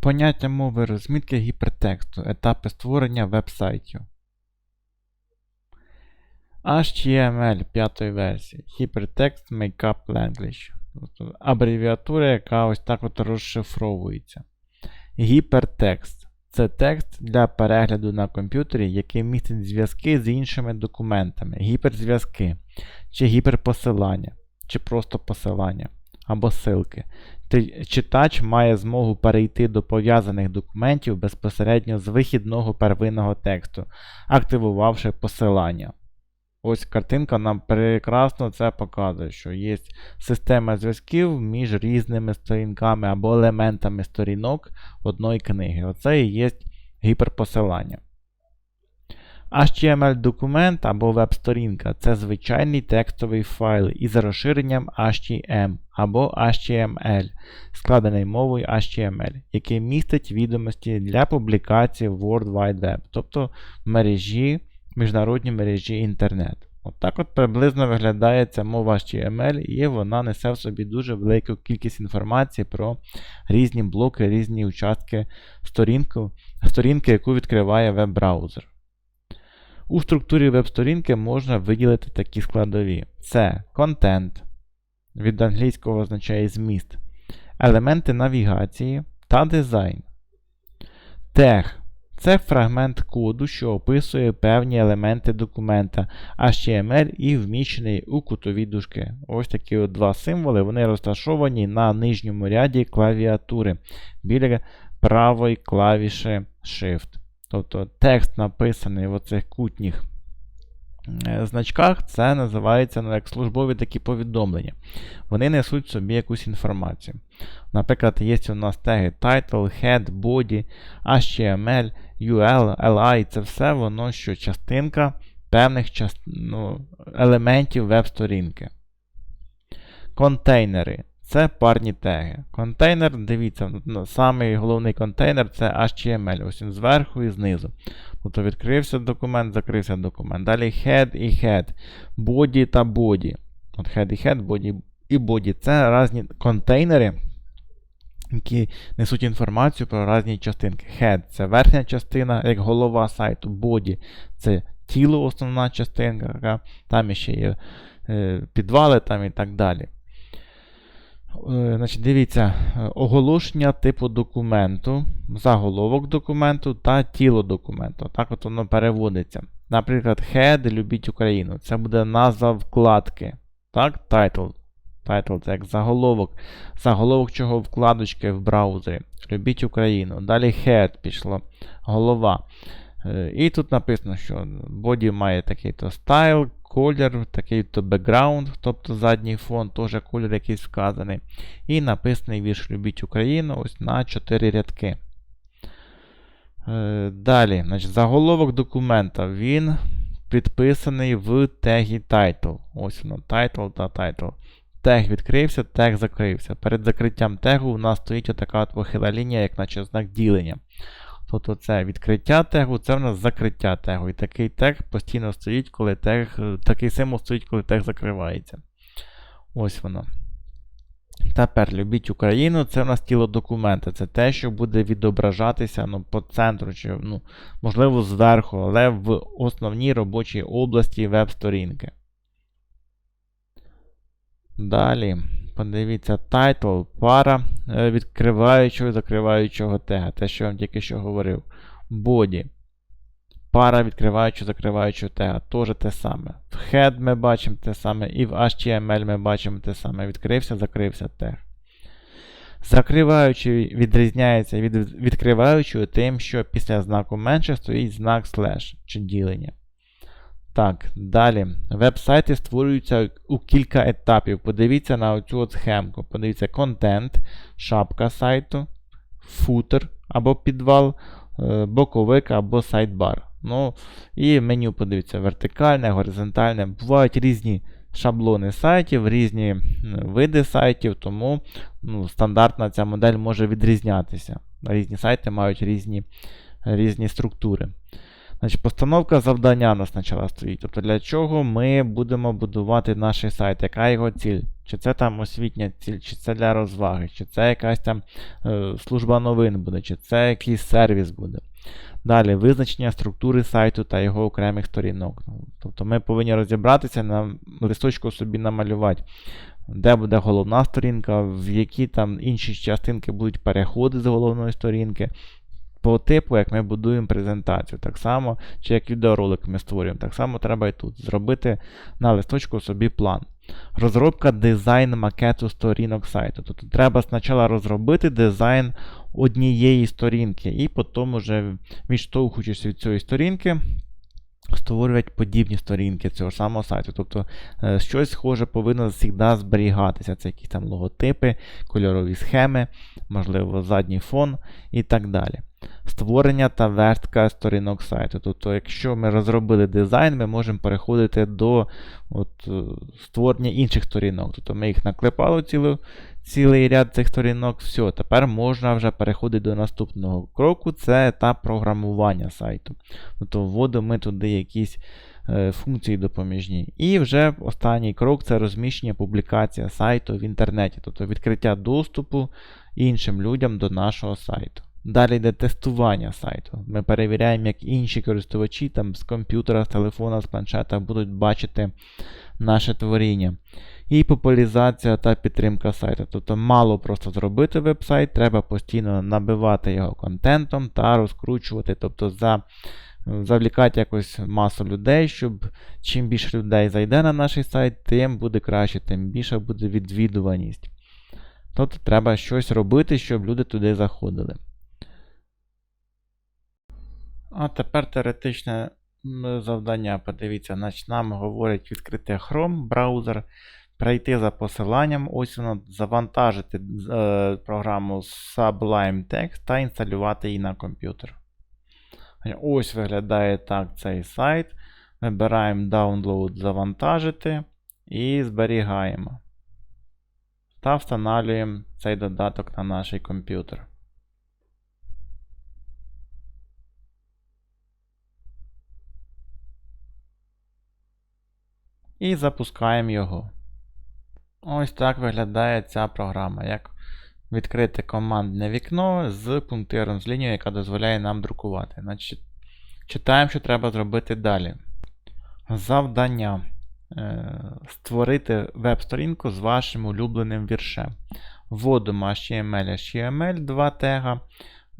Поняття мови розмітки гіпертексту, етапи створення веб-сайтів. HTML 5 версії. Hypertext Makeup Language. Тобто абревіатура, яка ось так от розшифровується. Гіпертекст це текст для перегляду на комп'ютері, який містить зв'язки з іншими документами, гіперзв'язки, чи гіперпосилання, чи просто посилання або ссылки. Читач має змогу перейти до пов'язаних документів безпосередньо з вихідного первинного тексту, активувавши посилання. Ось картинка нам прекрасно це показує, що є система зв'язків між різними сторінками або елементами сторінок одної книги. Оце і є гіперпосилання. HTML-документ або веб-сторінка це звичайний текстовий файл із розширенням HTML або HTML, складений мовою HTML, який містить відомості для публікації в World Wide Web, тобто мережі, міжнародній мережі інтернет. От от приблизно виглядає ця мова HTML, і вона несе в собі дуже велику кількість інформації про різні блоки, різні участки сторінки, сторінки яку відкриває веб-браузер. У структурі веб-сторінки можна виділити такі складові: це контент, від англійського означає зміст, елементи навігації та дизайн. Тег це фрагмент коду, що описує певні елементи документа HTML і вміщений у кутові дужки. Ось такі от два символи, вони розташовані на нижньому ряді клавіатури біля правої клавіші Shift. Тобто текст написаний в оцих кутніх е, значках, це називається ну, як службові такі повідомлення. Вони несуть собі якусь інформацію. Наприклад, є у нас теги title, head, body, HTML, UL, LI це все воно, що частинка певних част... ну, елементів веб-сторінки. Контейнери. Це парні теги. Контейнер, дивіться, ну, самий головний контейнер це HTML. Ось він зверху і знизу. Тобто відкрився документ, закрився документ. Далі head і head, body та body. От head і head, body і body. Це різні контейнери, які несуть інформацію про різні частинки. Head це верхня частина, як голова сайту, body це тіло, основна частинка, там ще є е, підвали там і так далі. Е, значить, Дивіться, оголошення типу документу, заголовок документу та тіло документу. Так от воно переводиться. Наприклад, head Любіть Україну. Це буде назва вкладки. Так, title. Title це як заголовок. Заголовок чого вкладочки в браузері. Любіть Україну. Далі head пішло. Голова. Е, і тут написано, що body має такий-то style, колір, такий-то background, тобто задній фон, теж колір якийсь вказаний. І написаний вірш Любіть Україну ось на 4 рядки. Е, далі, значить, заголовок документа. Він підписаний в тегі title. Ось воно, title та title. Тег відкрився, тег закрився. Перед закриттям тегу у нас стоїть отака от похила лінія, як наче знак ділення. Тобто це відкриття тегу, це в нас закриття тегу. І такий тег постійно стоїть, коли тег, такий символ стоїть, коли тег закривається. Ось воно. Тепер любіть Україну, це в нас тіло документа. Це те, що буде відображатися ну, по центру, чи, ну, можливо, зверху, але в основній робочій області веб-сторінки. Далі. Подивіться, title, пара е, відкриваючого і закриваючого тега. Те, що я вам тільки що говорив. Body. Пара відкриваючого закриваючого тега. Теж те саме. В head ми бачимо те саме, і в HTML ми бачимо те саме. Відкрився, закрився тег. Закриваючий відрізняється від відкриваючого тим, що після знаку менше стоїть знак слеш чи ділення. Так, далі. Веб-сайти створюються у кілька етапів. Подивіться на оцю от схемку. Подивіться контент, шапка сайту, футер або підвал, е, боковик або сайдбар. Ну, І меню подивіться, вертикальне, горизонтальне. Бувають різні шаблони сайтів, різні види сайтів, тому ну, стандартна ця модель може відрізнятися. Різні сайти мають різні, різні структури. Значить, постановка завдання у нас спочатку стоїть. Тобто для чого ми будемо будувати наш сайт, яка його ціль? Чи це там освітня ціль, чи це для розваги, чи це якась там е, служба новин буде, чи це якийсь сервіс буде. Далі визначення структури сайту та його окремих сторінок. Тобто ми повинні розібратися на листочку собі намалювати, де буде головна сторінка, в які там інші частинки будуть переходи з головної сторінки. По типу, як ми будуємо презентацію, так само, чи як відеоролик ми створюємо, так само треба і тут зробити на листочку собі план. Розробка дизайн макету сторінок сайту. Тобто треба спочатку розробити дизайн однієї сторінки, і потім, вже відштовхуючись від цієї сторінки, створювати подібні сторінки цього самого сайту. Тобто е, щось схоже повинно завжди зберігатися. Це якісь там логотипи, кольорові схеми, можливо, задній фон і так далі. Створення та вертка сторінок сайту. Тобто, якщо ми розробили дизайн, ми можемо переходити до от, е, створення інших сторінок. Тобто ми їх наклепали цілу, цілий ряд цих сторінок. Все, тепер можна вже переходити до наступного кроку, це етап програмування сайту. Тобто вводимо ми туди якісь е, функції допоміжні. І вже останній крок це розміщення публікація сайту в інтернеті, тобто відкриття доступу іншим людям до нашого сайту. Далі йде тестування сайту. Ми перевіряємо, як інші користувачі там з комп'ютера, з телефона, з планшета будуть бачити наше творіння. І популяризація та підтримка сайту. Тобто мало просто зробити веб-сайт, треба постійно набивати його контентом та розкручувати, тобто за, завлікати якось масу людей, щоб чим більше людей зайде на наш сайт, тим буде краще, тим більше буде відвідуваність. Тобто треба щось робити, щоб люди туди заходили. А тепер теоретичне завдання. Подивіться, значить, нам говорить відкрити Chrome браузер, перейти за посиланням, ось воно, завантажити е, програму Sublime Text та інсталювати її на комп'ютер. Ось виглядає так цей сайт. Вибираємо Download, завантажити і зберігаємо. Та встановлюємо цей додаток на наш комп'ютер. і запускаємо його. Ось так виглядає ця програма. Як відкрити командне вікно з пунктиром з лінією, яка дозволяє нам друкувати. Значить, Читаємо, що треба зробити далі. Завдання. Е, створити веб-сторінку з вашим улюбленим віршем. Вводимо HTML, HTML, два тега.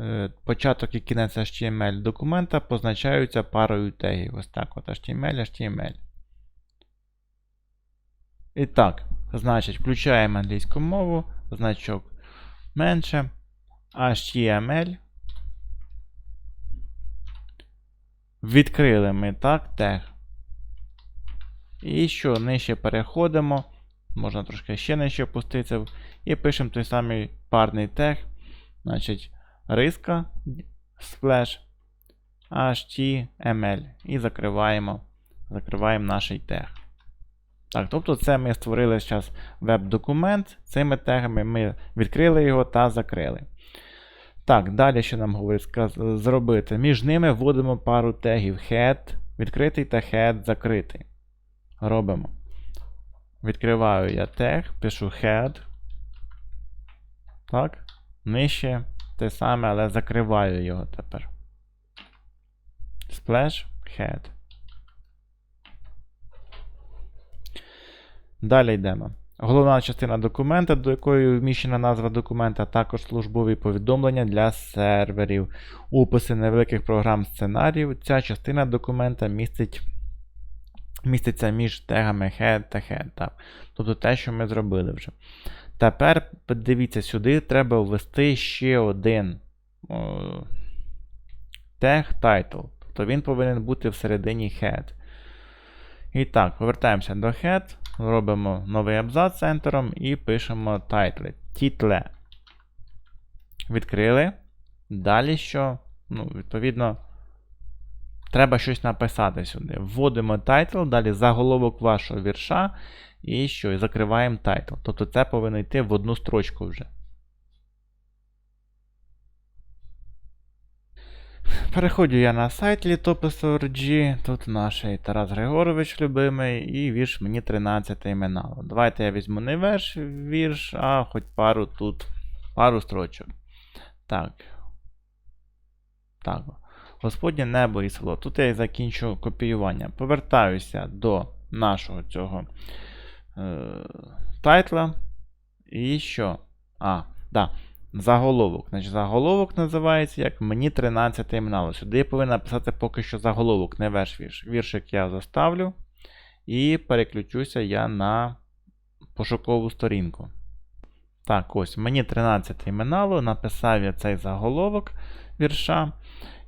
Е, початок і кінець HTML документа позначаються парою тегів. Ось так от HTML, HTML. І так, значить, включаємо англійську мову, значок менше, HTML. Відкрили ми так, тег. І що, нижче переходимо. Можна трошки ще нижче опуститися. І пишемо той самий парний тег. Значить, риска splash HTML. І закриваємо закриваємо наш тег. Так, Тобто це ми створили зараз веб-документ. Цими тегами ми відкрили його та закрили. Так, далі що нам говорить зробити? Між ними вводимо пару тегів head, відкритий та head закритий. Робимо. Відкриваю я тег, пишу head. Так. Нижче те саме, але закриваю його тепер. Splash head. Далі йдемо. Головна частина документа, до якої вміщена назва документа, також службові повідомлення для серверів, описи невеликих програм сценаріїв. Ця частина документа містить, міститься між тегами head та head. Тобто те, що ми зробили вже. Тепер, подивіться, сюди треба ввести ще один о, тег title. Тобто він повинен бути всередині head. І так, повертаємося до head. Робимо новий абзац Enter і пишемо title. Тітле. Відкрили. Далі що? Ну, Відповідно, треба щось написати сюди. Вводимо title, далі заголовок вашого вірша. І що? І закриваємо title. Тобто це повинно йти в одну строчку вже. Переходжу я на сайт літопису.org. Тут наш Тарас Григорович любимий, і вірш мені 13 минало. Давайте я візьму не весь вірш, а хоч пару тут, пару строчок. Так. Так. Господнє небо і село. Тут я і закінчу копіювання. Повертаюся до нашого цього е, тайтла. І що? А, да. Заголовок. Значить, заголовок називається як мені 13 минало. Сюди я повинен написати поки що заголовок, не весь вірш. Віршик я заставлю. І переключуся я на пошукову сторінку. Так, ось, мені 13 минало, написав я цей заголовок вірша.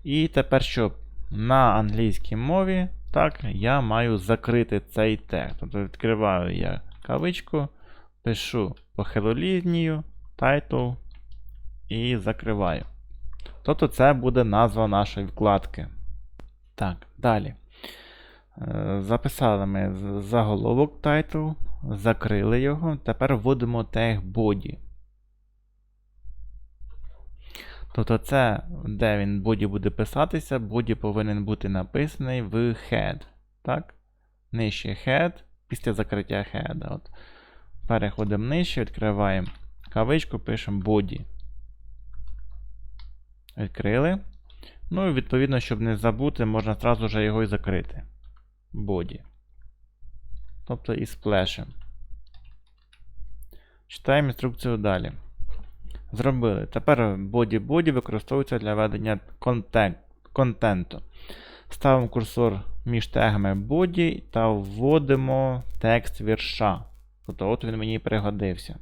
І тепер, щоб на англійській мові, так, я маю закрити цей текст. Тобто відкриваю я кавичку, пишу похилолінію, title і закриваю. Тобто це буде назва нашої вкладки. Так, далі. Е, Записали ми заголовок title, закрили його. Тепер вводимо тег body. Тобто це, де він body буде писатися, body повинен бути написаний в head. Так? Нижче head, після закриття head. От. Переходимо нижче, відкриваємо кавичку, пишемо body. Відкрили. Ну і відповідно, щоб не забути, можна зразу же його і закрити. Body. Тобто і сплешем. Читаємо інструкцію далі. Зробили. Тепер body-body використовується для ведення контент, контенту. Ставимо курсор між тегами body та вводимо текст вірша. Тобто от він мені пригодився.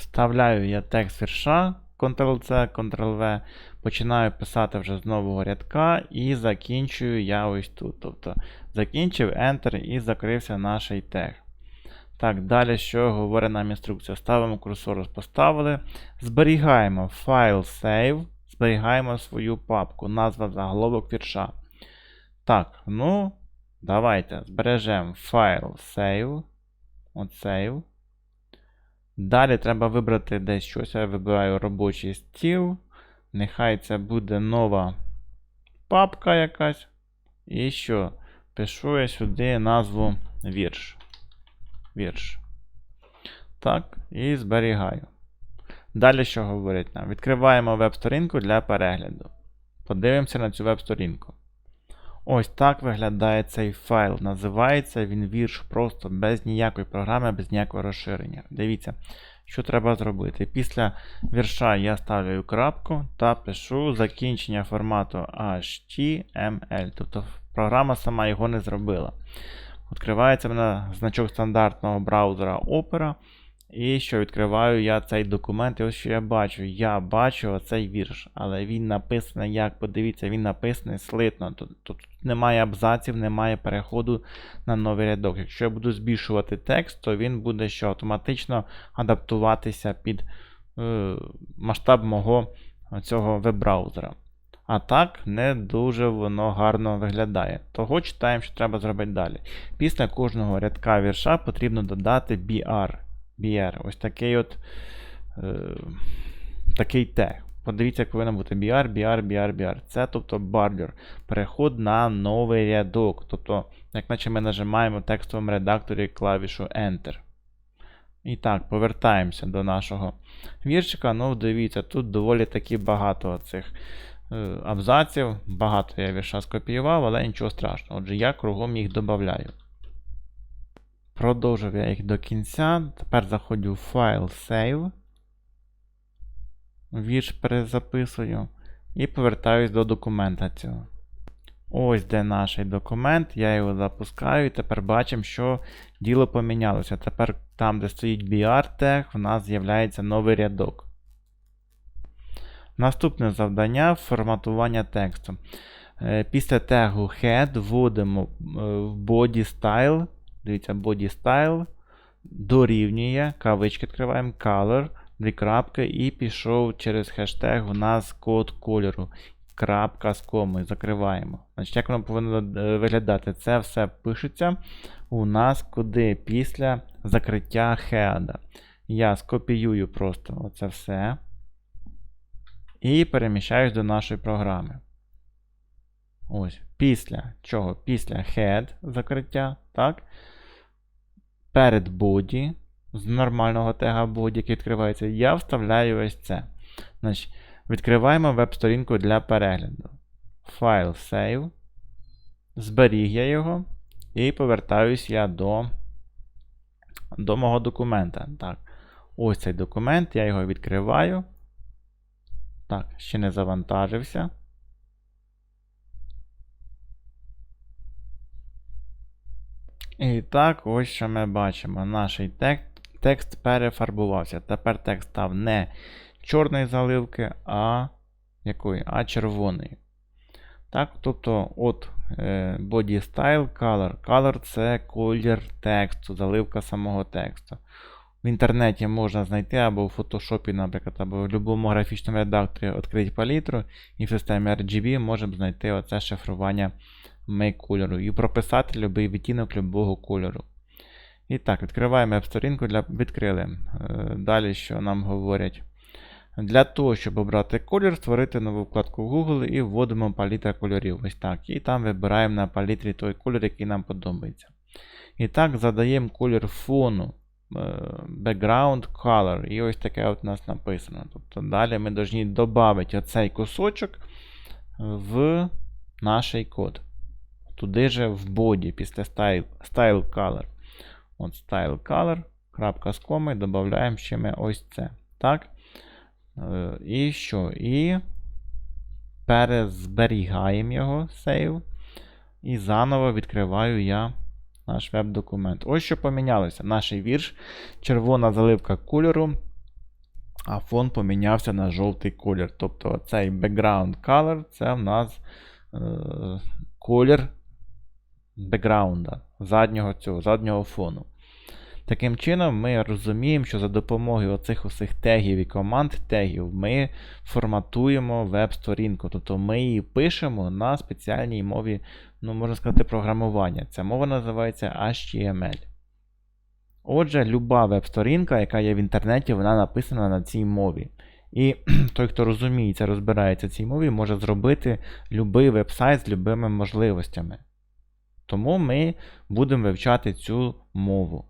Вставляю я текст вірша, Ctrl-C, Ctrl-V, починаю писати вже з нового рядка і закінчую я ось тут. Тобто закінчив Enter і закрився наш тег. Так, далі що говорить нам інструкція? Ставимо курсор, поставили. Зберігаємо файл Save, зберігаємо свою папку, назва заголовок вірша. Так, ну, давайте збережемо файл Save. От Save. Далі треба вибрати десь щось. Я вибираю робочий стіл. Нехай це буде нова папка якась. І що? Пишу я сюди назву вірш. Вірш. Так, і зберігаю. Далі що говорить нам? Відкриваємо веб-сторінку для перегляду. Подивимося на цю веб-сторінку. Ось так виглядає цей файл. Називається він вірш просто без ніякої програми, без ніякого розширення. Дивіться, що треба зробити. Після вірша я ставлю крапку та пишу закінчення формату HTML. Тобто програма сама його не зробила. Відкривається в мене значок стандартного браузера Opera. І що відкриваю я цей документ, і ось що я бачу. Я бачу цей вірш, але він написаний як, подивіться, він написаний слитно. Тут, тут немає абзаців, немає переходу на новий рядок. Якщо я буду збільшувати текст, то він буде що автоматично адаптуватися під е, масштаб мого цього веб-браузера. А так не дуже воно гарно виглядає. Того читаємо, що треба зробити далі. Після кожного рядка вірша потрібно додати BR. BR. Ось такий от е, такий тег. Подивіться, як повинно бути BR, BR, BR, BR. Це тобто бордер. Переход на новий рядок. Тобто, як наче ми нажимаємо в текстовому редакторі клавішу Enter. І так, повертаємося до нашого віршика. Ну, дивіться, тут доволі таки багато цих е, абзаців. Багато я вірша скопіював, але нічого страшного. Отже, я кругом їх додаю. Продовжив я їх до кінця. Тепер заходжу в файл Save. Вірш перезаписую. І повертаюсь до документа цього. Ось де наш документ. Я його запускаю, і тепер бачимо, що діло помінялося. Тепер там, де стоїть BR тег, в нас з'являється новий рядок. Наступне завдання форматування тексту. Е, Після тегу head вводимо е, в body style. Дивіться, body style дорівнює, кавички відкриваємо, color, дві крапки, і пішов через хештег у нас код кольору. Крапка з комою. Закриваємо. Значить, як воно повинно е, виглядати? Це все пишеться у нас куди? Після закриття хеада. Я скопіюю просто оце все. і переміщаюсь до нашої програми. Ось, після чого? Після head закриття, так? Перед body, з нормального тега body, який відкривається, я вставляю ось це. Значить, відкриваємо веб-сторінку для перегляду. Файл save. Зберіг я його. І повертаюсь я до, до мого документа. Так. Ось цей документ, я його відкриваю. Так, ще не завантажився. І так, ось що ми бачимо. Наш текст, текст перефарбувався. Тепер текст став не чорної заливки, а якої? А червоної. Так, тобто, от е, body style color. Color це колір тексту, заливка самого тексту. В інтернеті можна знайти або в фотошопі, наприклад, або в будь-якому графічному редакторі відкрити палітру, і в системі RGB можемо знайти оце шифрування make кольору і прописати будь-який відтінок любого кольору. І так, відкриваємо веб-сторінку, для... відкрили. Е, Далі, що нам говорять. Для того, щоб обрати колір, створити нову вкладку Google і вводимо палітра кольорів. Ось так. І там вибираємо на палітрі той колір, який нам подобається. І так, задаємо колір фону. е, Background color. І ось таке от у нас написано. Тобто далі ми повинні додати оцей кусочок в наш код. Туди же в боді після style, style color. От style color. Крапка з коми, додаємо ще ми ось це. Так? Е, І що? І перезберігаємо його, save. І заново відкриваю я наш веб-документ. Ось що помінялося. Наш вірш, червона заливка кольору, а фон помінявся на жовтий колір. Тобто цей background color це в нас е, колір бекграунда, заднього цього, заднього фону. Таким чином, ми розуміємо, що за допомогою оцих усіх тегів і команд тегів ми форматуємо веб-сторінку. Тобто ми її пишемо на спеціальній мові, ну, можна сказати, програмування. Ця мова називається HTML. Отже, люба веб-сторінка, яка є в інтернеті, вона написана на цій мові. І той, хто розуміється, розбирається цій мові, може зробити будь-який веб-сайт з любими можливостями. Тому ми будемо вивчати цю мову.